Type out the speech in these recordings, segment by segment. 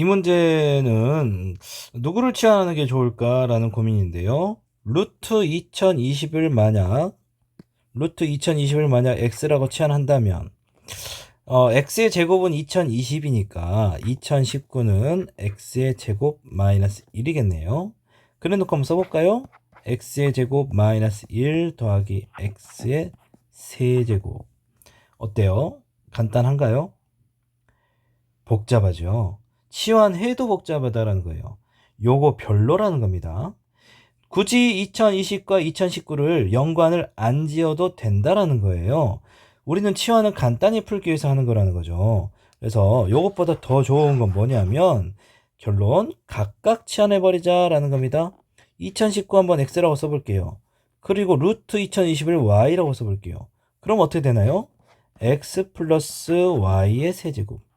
이 문제는 누구를 치환하는 게 좋을까라는 고민인데요. 루트 2020을 만약 루트 2020을 만약 x라고 치환한다면 어, x의 제곱은 2020이니까 2019는 x의 제곱 마이너스 1이겠네요. 그래 놓고 한번 써볼까요? x의 제곱 마이너스 1 더하기 x의 세제곱 어때요? 간단한가요? 복잡하죠. 치환해도 복잡하다라는 거예요. 요거 별로라는 겁니다. 굳이 2020과 2019를 연관을 안 지어도 된다라는 거예요. 우리는 치환을 간단히 풀기 위해서 하는 거라는 거죠. 그래서 요것보다 더 좋은 건 뭐냐면 결론 각각 치환해버리자라는 겁니다. 2019 한번 x라고 써볼게요. 그리고 루트 2020을 y라고 써볼게요. 그럼 어떻게 되나요? x 플러스 y의 세제곱.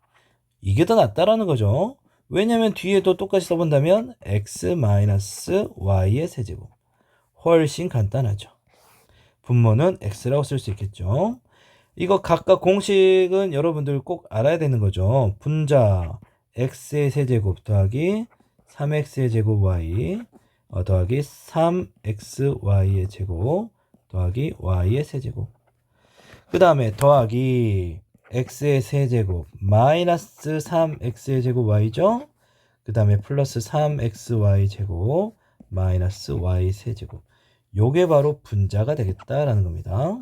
이게 더 낫다라는 거죠. 왜냐면 뒤에도 똑같이 써본다면 x 마이너스 y의 세제곱. 훨씬 간단하죠. 분모는 x라고 쓸 수 있겠죠. 이거 각각 공식은 여러분들 꼭 알아야 되는 거죠. 분자 x의 세제곱 더하기 3x의 제곱 y 어, 더하기 3xy의 제곱 더하기 y의 세제곱. 그 다음에 더하기 x의 세제곱 마이너스 3x의 제곱 y죠. 그 다음에 플러스 3xy 제곱 마이너스 y 세제곱. 요게 바로 분자가 되겠다라는 겁니다.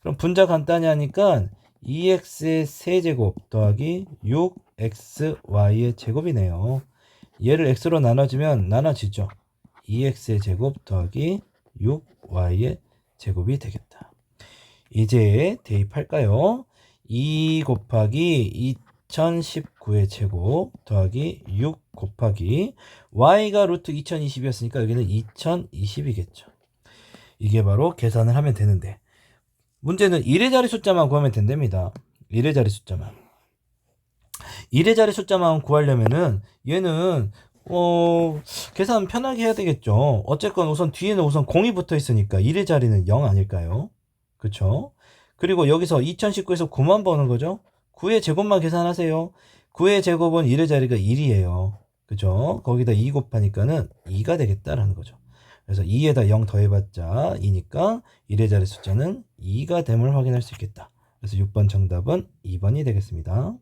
그럼 분자 간단히 하니까 2x의 세제곱 더하기 6xy의 제곱이네요. 얘를 x로 나눠주면 나눠지죠. 2x의 제곱 더하기 6y의 제곱이 되겠다. 이제 대입할까요? 2 곱하기 2019의 제곱 더하기 6 곱하기 y가 루트 2020이었으니까 여기는 2020이겠죠. 이게 바로 계산을 하면 되는데 문제는 1의 자리 숫자만 구하면 된답니다. 1의 자리 숫자만. 1의 자리 숫자만 구하려면은 얘는 어 계산 편하게 해야 되겠죠. 어쨌건 우선 뒤에는 우선 0이 붙어 있으니까 1의 자리는 0 아닐까요? 그쵸? 그리고 여기서 2019에서 9만 버는 거죠. 9의 제곱만 계산하세요. 9의 제곱은 1의 자리가 1이에요. 그죠? 거기다 2 곱하니까는 2가 되겠다라는 거죠. 그래서 2에다 0 더해봤자 2니까 1의 자리 숫자는 2가 됨을 확인할 수 있겠다. 그래서 6번 정답은 2번이 되겠습니다.